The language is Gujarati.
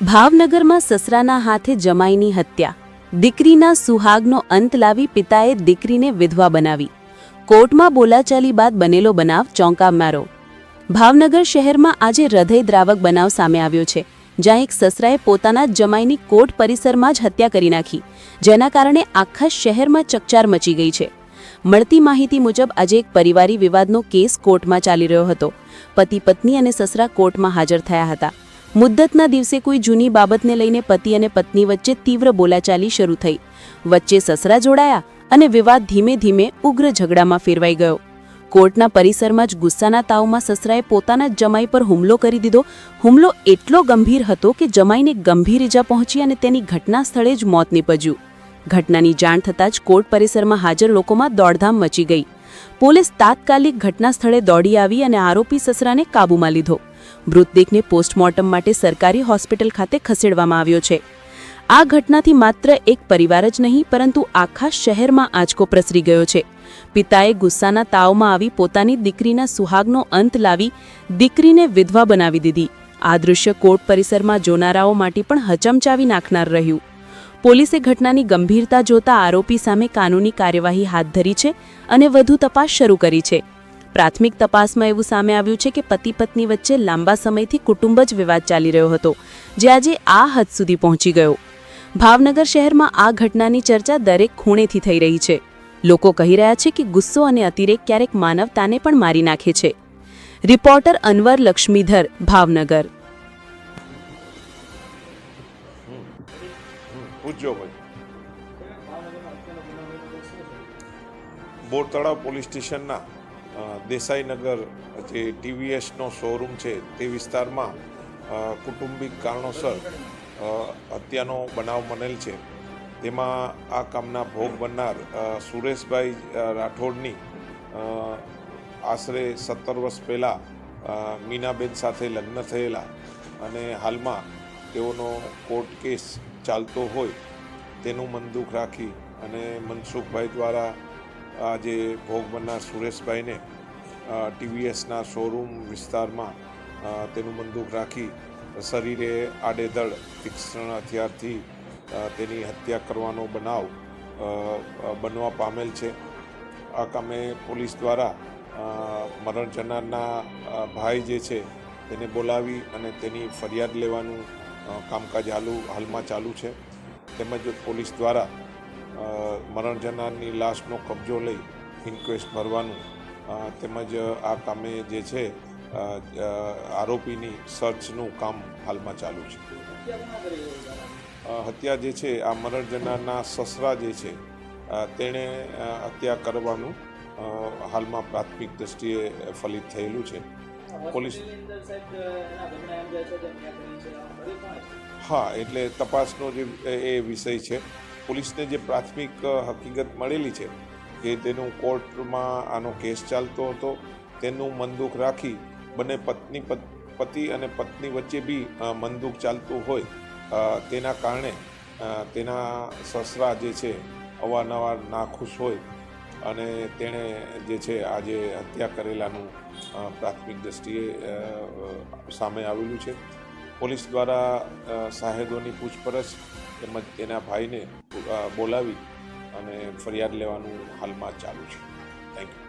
ભાવનગરમાં સસરાના હાથે જમાઈની હત્યા. દીકરીના સુહાગનો અંત લાવી પિતાએ દીકરીને વિધવા બનાવી. કોર્ટમાં બોલાચાલી બાદ બનેલો બનાવ ચોંકાવનારો ભાવનગર શહેરમાં આજે હૃદયદ્રાવક બનાવ સામે આવ્યો છે, જ્યાં એક સસરાએ પોતાના જ જમાઈની કોર્ટ પરિસરમાં જ હત્યા કરી નાખી, જેના કારણે આખા શહેરમાં ચકચાર મચી ગઈ છે. મળતી માહિતી મુજબ, આજે એક પરિવારી વિવાદનો કેસ કોર્ટમાં ચાલી રહ્યો હતો. પતિ પત્ની અને સસરા કોર્ટમાં હાજર થયા હતા. મુદ્દતના દિવસે કોઈ જૂની બાબતને લઈને પતિ અને પત્ની વચ્ચે તીવ્ર બોલાચાલી શરૂ થઈ. વચ્ચે સસરા જોડાયા અને વિવાદ ધીમે ધીમે ઉગ્ર ઝઘડામાં ફેરવાઈ ગયો. કોર્ટના પરિસરમાં જ ગુસ્સાના તાવમાં સસરાએ પોતાના જમાઈ પર હુમલો કરી દીધો. હુમલો એટલો ગંભીર હતો કે જમાઈને ગંભીર ઈજા પહોંચી અને તેની ઘટના સ્થળે જ મોત નીપજ્યું. ઘટનાની જાણ થતાં જ કોર્ટ પરિસરમાં હાજર લોકોમાં દોડધામ મચી ગઈ. પોલીસ તાત્કાલિક ઘટના સ્થળે દોડી આવી અને આરોપી સસરાને કાબૂમાં લીધો. મૃતદેહને પોસ્ટમોર્ટમ માટે સરકારી હોસ્પિટલ ખાતે ખસેડવામાં આવ્યો છે. આ ઘટનાથી માત્ર એક પરિવાર જ નહીં, પરંતુ આખા શહેરમાં આંચકો પ્રસરી ગયો છે. પિતાએ ગુસ્સાના તાવમાં આવી પોતાની દીકરીના સુહાગનો અંત લાવી દીકરીને વિધવા બનાવી દીધી. આ દૃશ્ય કોર્ટ પરિસરમાં જોનારાઓ માટે પણ હચમચાવી નાખનાર રહ્યું. પોલીસે ઘટનાની ગંભીરતા જોતા આરોપી સામે કાનૂની કાર્યવાહી હાથ ધરી છે અને વધુ તપાસ શરૂ કરી છે. પ્રાથમિક તપાસમાં એવું સામે આવ્યું છે કે પતિ પત્ની વચ્ચે લાંબા સમયથી કુટુંબ જ વિવાદ ચાલી રહ્યો હતો, જે આજે આ હદ સુધી પહોંચી ગયો. ભાવનગર શહેરમાં આ ઘટનાની ચર્ચા દરેક ખૂણેથી થઈ રહી છે. લોકો કહી રહ્યા છે કે ગુસ્સો અને અતિરેક ક્યારેક માનવતાને પણ મારી નાખે છે. રિપોર્ટર અનવર લક્ષ્મીધર, ભાવનગર. પૂછજો પોલીસ સ્ટેશનના દેસાઈનગર જે ટીવીએસનો શોરૂમ છે તે વિસ્તારમાં કુટુંબિક કારણોસર હત્યાનો બનાવ બનેલ છે. તેમાં આ કામના ભોગ બનનાર સુરેશભાઈ રાઠોડની આશરે સત્તર વર્ષ પહેલાં મીનાબેન સાથે લગ્ન થયેલા અને હાલમાં તેઓનો કોર્ટ કેસ ચાલતો હોય તેનું મનદુખ રાખી અને મનસુખભાઈ દ્વારા જે ભોગ બનનાર સુરેશભાઈને ટીવીએસના શોરૂમ વિસ્તારમાં તેનું બંદૂક રાખી શરીરે આડેધડ તીક્ષ્ણ હથિયારથી તેની હત્યા કરવાનો બનાવ બનવા પામેલ છે. આ કામે પોલીસ દ્વારા મરણ જનારના ભાઈ જે છે, તેને બોલાવી અને તેની ફરિયાદ લેવાનું કામકાજ હાલુ, હાલમાં ચાલુ છે. તેમજ પોલીસ દ્વારા મરણ જનારની લાશનો કબજો લઈ ઇન્ક્વેસ્ટ ભરવાનું. તેમજ આ કામે જે છે આરોપીની સર્ચનું કામ હાલમાં ચાલુ છે. હત્યા જે છે, આ મરણ જનારના સસરા જે છે તેણે હત્યા કરવાનું હાલમાં પ્રાથમિક દ્રષ્ટિએ ફલિત થયેલું છે. પોલીસ હા, એટલે તપાસનો જે એ વિષય છે પોલીસને જે પ્રાથમિક હકીકત મળેલી છે કે તેનું કોર્ટમાં આનો કેસ ચાલતો હતો તેનું મનદુખ રાખી બંને પત્ની પત- અને પત્ની વચ્ચે બી મનદુખ ચાલતું હોય તેના કારણે તેના સસરા જે છે અવારનવાર નાખુશ હોય અને તેણે જે છે આજે હત્યા કરેલાનું પ્રાથમિક અ, સામે આવેલું છે. પોલીસ દ્વારા સાહેબોની પૂછપરછ તેમજ તેના ભાઈને બોલાવી અને ફરિયાદ લેવાનું હાલમાં ચાલુ છે. Thank you